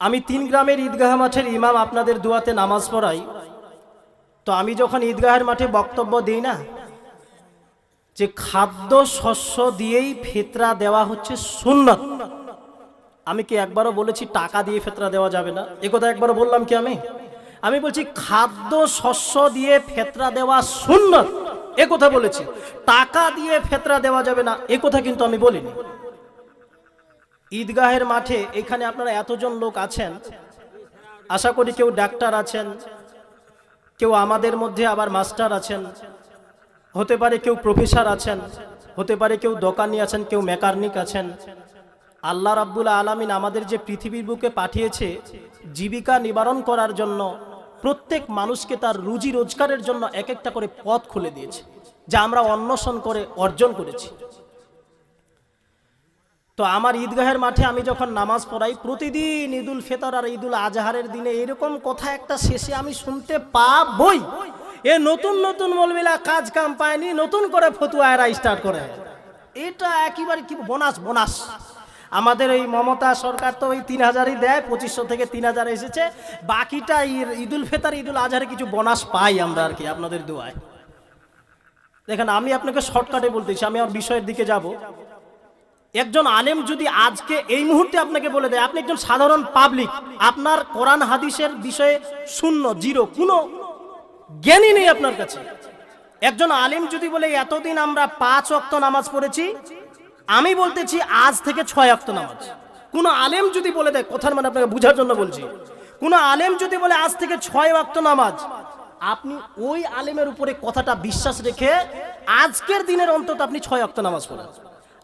আমি তিন গ্রামের ঈদগাহ মাঠের ইমাম আপনাদের দুয়াতে নামাজ পড়াই। তো আমি যখন ঈদগাহের মাঠে বক্তব্য দিই না, যে খাদ্য শস্য দিয়েই ফেতরা দেওয়া হচ্ছে সুন্নত। আমি কি একবারও বলেছি টাকা দিয়ে ফেতরা দেওয়া যাবে না? এ কথা একবারও বললাম কি আমি? আমি বলছি খাদ্য শস্য দিয়ে ফেতরা দেওয়া সুন্নত। এ কথা বলেছি। টাকা দিয়ে ফেতরা দেওয়া যাবে না, এ কথা কিন্তু আমি বলিনি। ঈদগাহের মাঠে এখানে আপনারা এতজন লোক আছেন। আশা করি কেউ ডাক্তার আছেন, কেউ আমাদের মধ্যে আবার মাস্টার আছেন, হতে পারে কেউ প্রফেসর আছেন, হতে পারে কেউ দোকানি আছেন, কেউ মেকানিক আছেন। আল্লাহ রাব্বুল আলামিন আমাদের যে পৃথিবীর বুকে পাঠিয়েছে জীবিকা নিবারণ করার জন্য, প্রত্যেক মানুষকে তার রুজি রোজগারের জন্য এক একটা করে পথ খুলে দিয়েছে, যা আমরা অন্বেষণ করে অর্জন করেছি। তো আমার ঈদগাহের মাঠে আমি যখন নামাজ পড়াই, প্রতিদিন ঈদুল ফেতর আর ঈদুল আজহারের দিনে এরকম কথা একটা শেষে আমি শুনতে পাবই। এ নতুন নতুন মলমিলা কাজ কাম পায়নি, নতুন করে ফতুয়ারা স্টার্ট করে। এটা একেবারে কি বোনাস বোনাস। আমাদের এই মমতা সরকার তো ওই তিন হাজারই দেয়, পঁচিশশো থেকে তিন হাজার এসেছে। বাকিটা ঈদ- ঈদুল ফেতর, ঈদুল আজহারে কিছু বোনাস পাই আমরা আর কি আপনাদের দোয়ায়। দেখেন, আমি আপনাকে শর্টকাটে বলতেছি আমি আমার বিষয়ের দিকে যাব। একজন আলেম যদি আজকে এই মুহূর্তে আপনাকে বলে দেয়, আপনি একজন সাধারণ পাবলিক আপনার কোরআন হাদিসের বিষয়ে শূন্য, জিরো, কোনো জ্ঞানই নেই আপনার কাছে। একজন আলেম যদি বলে, এতদিন আমরা পাঁচ অক্ত নামাজ পড়েছি, আমি বলতেছি আজ থেকে ছয় অক্ত নামাজ। কোনো আলেম যদি বলে দেয়, কথার মানে আপনাকে বোঝার জন্য বলছি, কোনো আলেম যদি বলে, আজ থেকে ছয় অক্ত নামাজ, আপনি ওই আলেমের উপরে কথাটা বিশ্বাস রেখে আজকের দিনের অন্তত আপনি ছয় অক্ত নামাজ পড়েন।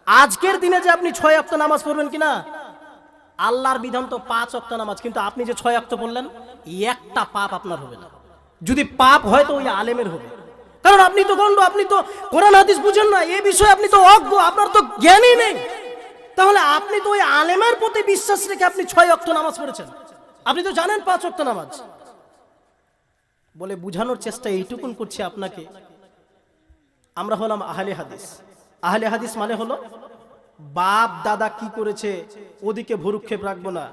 আজকের দিনে যে আপনি ছয় অক্ত নামাজ পড়বেন কিনা? আল্লাহর বিধান তো পাঁচ অক্ত নামাজ, কিন্তু আপনি যে ছয় অক্ত পড়লেন একটা পাপ আপনার হবে না। যদি পাপ হয় তো ওই আলেমের হবে। কারণ আপনি তো গন্ড আপনি তো কোরআন, হাদিস বুঝেন না এই বিষয়ে আপনি তো অজ্ঞ, আপনার তো জ্ঞানই নেই। তাহলে আপনি তো ওই আলেমের প্রতি বিশ্বাস রেখে আপনি ছয় অক্ত নামাজ পড়েছেন। আপনি তো জানেন পাঁচ অক্ত নামাজ। বলে বুঝানোর চেষ্টা এইটুকুন করছি আপনাকে। আমরা হলাম আহলে হাদিস। আহলে হাদিস মানে হলো, বাপ দাদা কি করেছে, ওদিকে ভুরুক্ষেপ রাখব না।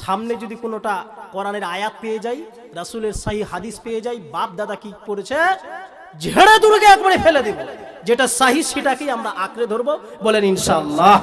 সামনে যদি কোনোটা কোরআনের আয়াত পেয়ে যাই, রাসুলের সাহি হাদিস পেয়ে যাই, বাপ দাদা কি করেছে, ঝেড়ে দুর্গে একবারে ফেলে দেব। যেটা সাহি, সেটাকেই আমরা আঁকড়ে ধরবো। বলেন ইনশাআল্লাহ।